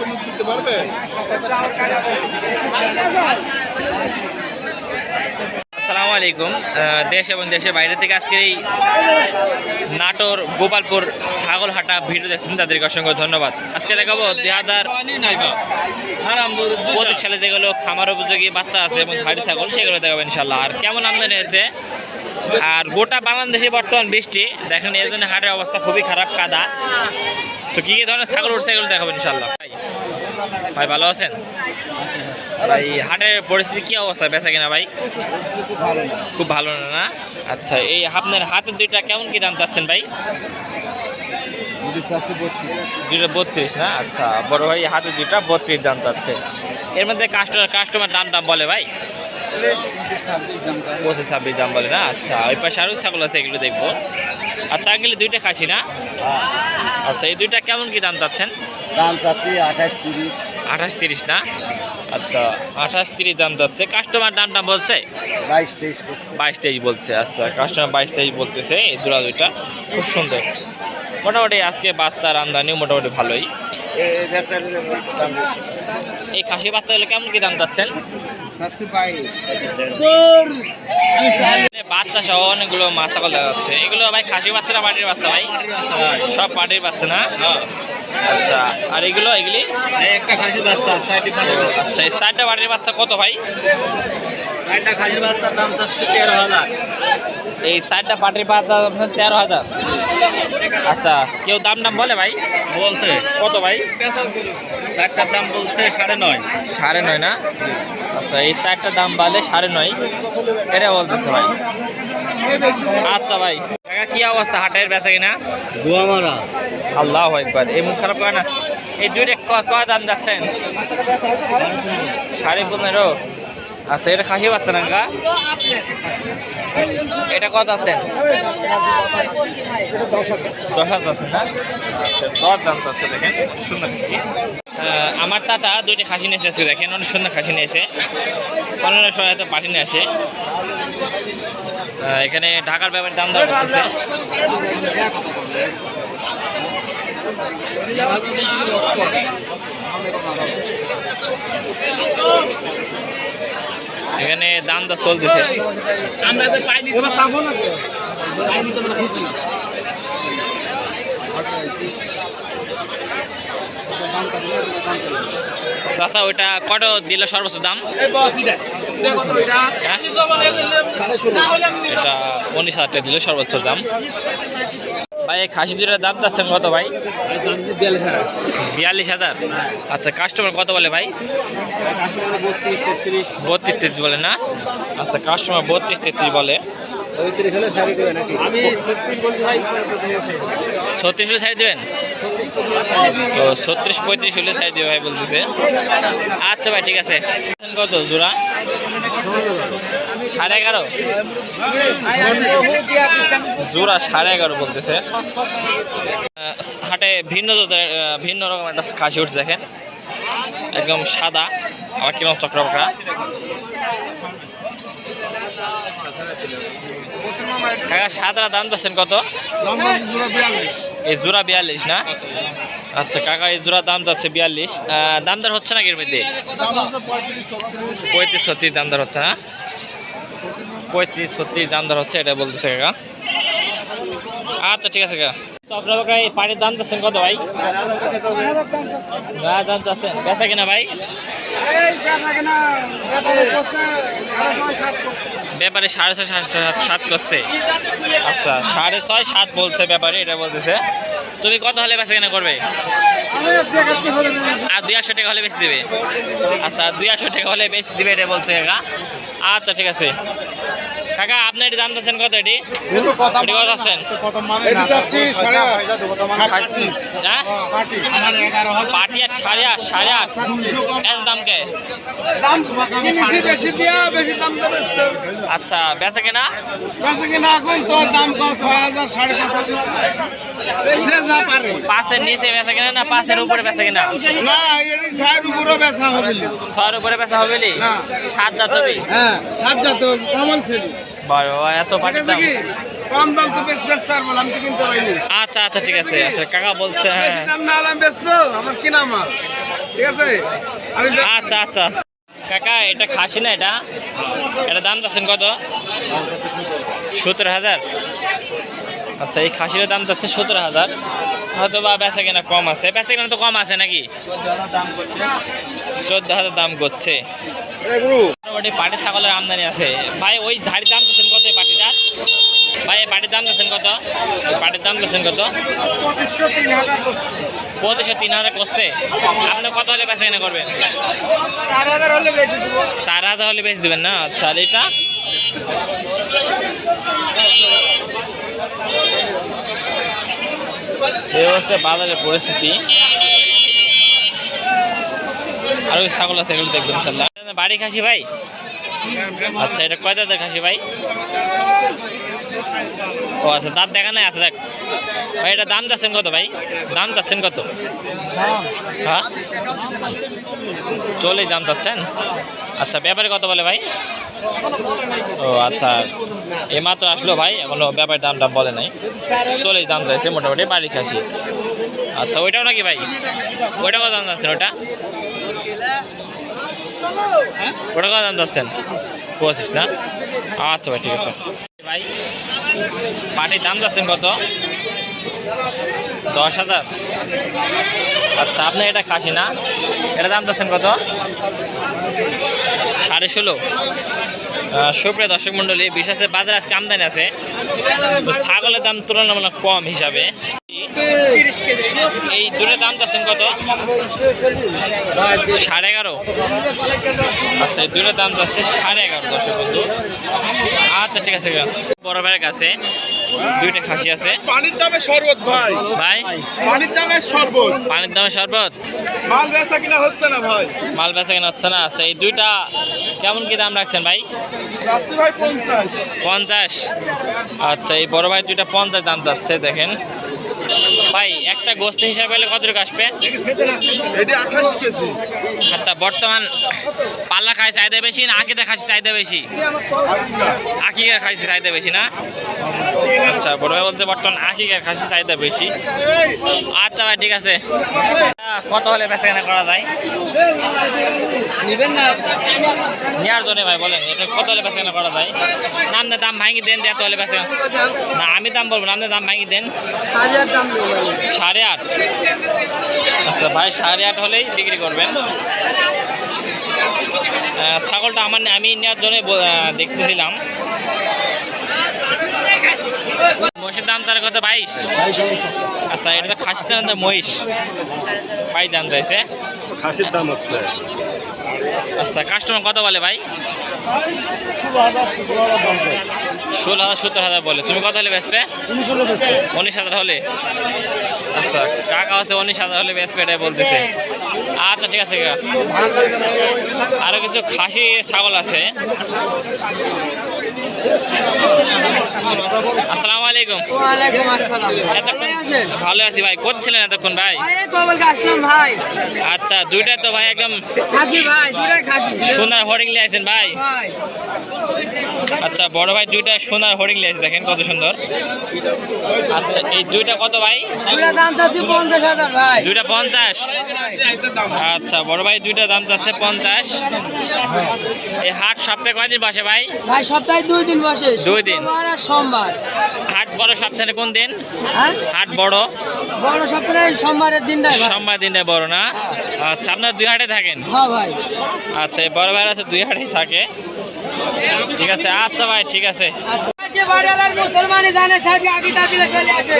তুমি দিতে পারবে? আসসালামু আলাইকুম। দেশ এবং দেশের বাইরে থেকে আজকে এই নাটোর গোপালপুর ছাগল ছাগলহাটা ভিডিও দেখছেন, তাদেরকে অসংখ্য ধন্যবাদ। আজকে দেখাবো দুই হাজার পঁচিশ সালে যেগুলো খামার উপযোগী বাচ্চা আছে এবং ধাড়ি ছাগল, সেগুলো দেখাবো ইনশাল্লাহ আর কেমন আমদানি হয়েছে? আর গোটা বাংলাদেশে বর্তমান বৃষ্টি, দেখেন এর জন্য হাটের অবস্থা খুবই খারাপ, কাদা। তো কী ধরনের ছাগল উঠছে এগুলো দেখাবো ইনশাল্লাহ ভাই ভাই ভালো আছেন? ভাই, হাটের পরিস্থিতি কি অবস্থা? বেচা কিনা ভাই? খুব ভালো না না? আচ্ছা এই আপনার হাতের দুইটা কেমন কি দাম চাচ্ছেন ভাই? দুইটা বত্রিশ, না? আচ্ছা বড় ভাই হাতের দুইটা বত্রিশ দাম চাচ্ছে। এর মধ্যে কাস্টমার কাস্টমার দাম দাম বলে ভাই? পঁচিশ ছাব্বিশ দাম বলে না? আচ্ছা ওই পাশে আরও ছাগল আছে এগুলো দেখব। আচ্ছা আগে দুইটা খাসি না? আচ্ছা এই দুইটা কেমন কি দাম চাচ্ছেন? দাম চাচ্ছি আঠাশ তিরিশ। আঠাশ তিরিশ না? আচ্ছা আঠাশ তিরিশ দাম যাচ্ছে কাস্টমার দাম দাম বলছে? বাইশ তেইশ বাইশ তেইশ বলছে আচ্ছা কাস্টমার বাইশ তেইশ বলতেছে এই দুরা দুইটা। খুব সুন্দর। মোটামুটি আজকে বাচ্চার আমদানিও মোটামুটি ভালোই। বেচার দাম বেশি। এই খাসি বাচ্চাগুলো কেমন কি দাম যাচ্ছেন বাচ্চা সহ অনেকগুলো মাছ ছাগল দেখা যাচ্ছে। এগুলো ভাই খাসি বাচ্চা না পাটির বাচ্চা ভাই? সব পাটির বাচ্চা না? আচ্ছা আর এগুলো এগুলি? একটা খাসি বাচ্চা। আচ্ছা এই চারটা পাটির বাচ্চা কত ভাই? চারটা খাসির বাচ্চার দাম চাচ্ছি তেরো হাজার। এই চারটা পাটির বাচ্চা আপনার তেরো হাজার। আচ্ছা কেউ দাম দাম বলে ভাই? বলছে। কত ভাই? চারটার দাম বলছে সাড়ে নয়। সাড়ে নয় না? আচ্ছা এই চারটা দাম বালে সাড়ে নয়। এটা বলতেছে ভাই। আচ্ছা ভাই কি অবস্থা? হাটের বেচা কিনা? গোয়া মারা আল্লাহ একবার এই মুখ খারাপ করে না। এই দুইটা ক- কয় দাম যাচ্ছেন? সাড়ে পনেরো। আচ্ছা এটা খাসি পাচ্ছে না কাকা এটা কত আছেন দশ হাজার আছে না? আচ্ছা দশ দাম তো আছে, দেখেন, সুন্দর আমার চাচা দুইটা খাসি নিয়েছে আজকে দেখেন, অনেক সুন্দর খাসি নিয়েছে পনেরো সময় হয়তো পাঠিয়ে নিয়ে আসে। এখানে ঢাকার ব্যাপারে দাম দর করতেছে। এখানে দাম দর চলতেছে চাচা ওইটা কত দিলে সর্বোচ্চ দাম? হ্যাঁ? এটা উনিশ হাজার টাকা দিল সর্বোচ্চ দাম। ভাই খাসি দুটার দাম চাচ্ছেন কত ভাই? বিয়াল্লিশ হাজার। আচ্ছা কাস্টমার কত বলে ভাই? বত্রিশ তেত্রিশ বলে না? আচ্ছা কাস্টমার বত্রিশ তেত্রিশ বলে। ছত্রিশ হলে ছাড়ি দেবেন? ও, ছত্রিশ পঁয়ত্রিশ হলে ছাড়ি দেবে ভাই বলতেছে। আচ্ছা ভাই, ঠিক আছে। কত জোড়া? সাড়ে এগারো। জোড়া সাড়ে এগারো বলতেছে। হাটে ভিন্ন ভিন্ন রকম একটা খাসি উঠছে দেখেন। একদম সাদা আবার কীরকম চক্রবকা কাকা সাদা দাম চাচ্ছেন কত? এই জোড়া বিয়াল্লিশ না? আচ্ছা কাকা এই জোড়া দাম যাচ্ছে বিয়াল্লিশ। আহ, দাম দর হচ্ছে না এর মধ্যে? পঁয়ত্রিশ ছত্রিশ দাম দর হচ্ছে না পঁয়ত্রিশ, ছত্রিশ দাম দর হচ্ছে, এটা বলতেছে কাকা। আচ্ছা ঠিক আছে কাকা। এই পানির দাম চাচ্ছেন কত ভাই? না, দাম চাচ্ছেন। বেচা কিনা ভাই? ব্যাপারে সাড়ে ছয় সাত করছে। আচ্ছা সাড়ে ছয়, সাত বলছে ব্যাপারে, এটা বলতেছে। তুমি কত হলে বেচা কেনা করবে? আর দুই একশো টাকা হলে বেশি দেবে। আচ্ছা দুই একশো টাকা হলে বেশি দিবে, এটা বলছে কাকা। আচ্ছা ঠিক আছে। কাকা আপনি এটি দাম কত এটি? কত আছেন? এটা চাচ্ছি সাড়ে আট। সাড়ে আট সাড়ে আট। এত দাম কে? বেশি দিয়া বেশি দাম দেবে আচ্ছা বেচা কেনা? বেশি কিনা এখন তোর দাম ছয় হাজার সাড়ে পাঁচ হাজার। যে যা পারে। পাঁচের নিচে বেচা কেনা না পাঁচের উপরে বেচা কেনা? না এটি সাইড বেচা হবে। ছয়ের উপরে বেচা হবে না। সাত জাত হবে। হ্যাঁ সাত যা তো কমন ছিল। বাবা এত ঠিক দাম। কম দাম তো বেশ ব্যস্ত আর বল আমি তো কিনতে পাইনি আচ্ছা আচ্ছা ঠিক আছে। আচ্ছা কাকা বলছে হ্যাঁ। বেশি দাম না হলে আমি বেচবো আমার কিনা মাল। ঠিক আছে? আচ্ছা আচ্ছা। কাকা এটা খাসি না এটা? এটা দাম চাচ্ছেন কত? সতেরো হাজার। আচ্ছা এই খাসির দাম চাচ্ছে সতেরো হাজার। হয়তো বা বেচা কেনা কম আছে। বেচা কেনা তো কম আছে নাকি? চোদ্দ হাজার দাম করছে। মোটামুটি পাটি ছাগলের আমদানি আছে। ভাই ওই ধাড়ির দাম চাচ্ছেন কত এই পাটিটা ভাই পাটির দাম চাচ্ছেন কত? পাটির দাম চাচ্ছেন কত? পঁচিশশো তিন হাজার করছি। আপনি কত হলে বেচা কেনা করবেন? চার হাজার হলে বেশি দেবেন না? আচ্ছা এটা? বাজারের পরিস্থিতি। আর ওই ছাগল আছে এগুলো দেখবেন বাড়ি খাসি ভাই? আচ্ছা এটা কয় দাঁতের ভাই? ও আচ্ছা দাঁত দেখা নাই আচ্ছা দেখ ভাই, এটা দাম চাচ্ছেন কত ভাই? দাম চাচ্ছেন কত? হ্যাঁ? চল্লিশ দাম চাচ্ছেন? আচ্ছা ব্যাপারে কত বলে ভাই? ও আচ্ছা এইমাত্র আসলো ভাই, এখনও ব্যাপারের দামটা বলে নাই। চল্লিশ দাম চাইছে, মোটামুটি বাড়ি খাসি। আচ্ছা ওইটাও নাকি ভাই? ওইটা কত দাম যাচ্ছেন ওটা ওটা কত দাম যাচ্ছেন পঁচিশ না? আচ্ছা ভাই, ঠিক আছে। ভাই পাটির দাম যাচ্ছেন কত? দশ হাজার? আচ্ছা আপনি এটা খাসি না? এটা দাম যাচ্ছেন কত? সাড়ে ষোলো। সুপ্রিয় দর্শক মণ্ডলী, বিশেষে বাজারে আজকে আমদানি আছে। ছাগলের দাম তুলনামূলক কম হিসাবে। এই দুটোর দাম চাচ্ছেন কত? সাড়ে এগারো। আচ্ছা এই দুটোর দাম যাচ্ছে সাড়ে এগারো দর্শক বন্ধু। আচ্ছা ঠিক আছে বড় ভাইয়ের কাছে দুইটা খাসি আছে। পানির দামে শরবত ভাই। ভাই? পানির দামে শরবত। পানির দামে শরবত? মাল বেচা কিনা হচ্ছে না ভাই। মাল বেচা কেনা হচ্ছে না। আচ্ছা এই দুইটা কেমন কি দাম রাখছেন ভাই? ভাই পঞ্চাশ। পঞ্চাশ। আচ্ছা এই বড় ভাই দুইটা পঞ্চাশ দাম যাচ্ছে দেখেন। ভাই একটা গোস্ত হিসাবে হলে কত টাকা আসবে আচ্ছা বর্তমান পাল্লা খাই চাহিদা বেশি না আকিদা খাসি চাহিদা বেশি? আকিকার খাসি চাহিদা বেশি না? আচ্ছা বড় ভাই বলছে বর্তমান আকিকার খাসি চাহিদা বেশি। আচ্ছা ভাই ঠিক আছে। কত হলে বেচা কেনা করা যায়? নেবেন না। নেওয়ার জন্য ভাই বলেন এটা কত হলে বেচা কেনা করা যায়? না দাম ভাঙি দেন এত হলে বেচা না আমি দাম বলব না দাম ভাঙি দেন। সাড়ে আট। আচ্ছা ভাই সাড়ে আট হলেই বিক্রি করবেন। ছাগলটা আমার আমি নেওয়ার জন্য দেখতেছিলাম। মহিষের দাম তার কত? বাইশ। আচ্ছা এটা তো খাসির দাম মহিষ। বাইশ দাম চাইছে। খাসির দাম হচ্ছে। আচ্ছা কাস্টমার কত বলে ভাই? ষোলো হাজার সত্তর হাজার বলে। তুমি কত হলে বেচবে? উনিশ উনিশ হাজার হলে। আচ্ছা কাকা আছে উনিশ হাজার হলে বেচবে এটাই বলতেছে। আচ্ছা ঠিক আছে আরও কিছু খাসি ছাগল আছে। আসসালামু আলাইকুম। ওয়ালাইকুম আসসালাম। এতক্ষণ ভালো আছি ভাই কোথায় ছিলেন এতক্ষণ ভাই? আসলাম আচ্ছা দুইটা তো ভাই একদম খাসি ভাই দুটাই খাসি। সোনার হরিং লিয়ে আছেন ভাই? আচ্ছা বড় ভাই দুইটা সোনার হরিং আছে দেখেন কত সুন্দর। আচ্ছা এই দুইটা কত ভাই? দুটা দাম চাচ্ছি পঞ্চাশ হাজার ভাই। দুইটা পঞ্চাশ। আচ্ছা বড় ভাই দুইটা দাম যাচ্ছে পঞ্চাশ। এই হাট সপ্তাহে কয়দিন বসে ভাই? ভাই সপ্তাহে দুই দিন বসে। দুই দিন। সোমবার। হাট বড় সপ্তাহে কোন দিন? হ্যাঁ? হাট বড়? বড় সপ্তাহে সোমবারের দিনটাই ভাই। সোমবার দিনে বড় না? আচ্ছা আপনার দুই হাটে থাকেন? হ্যাঁ ভাই। আচ্ছা এই বড় ভাই আছে দুই হাটেই থাকে। ঠিক আছে আচ্ছা ভাই ঠিক আছে। আচ্ছা। মুসলমানি জানে সাহেব আগে চলে আসে।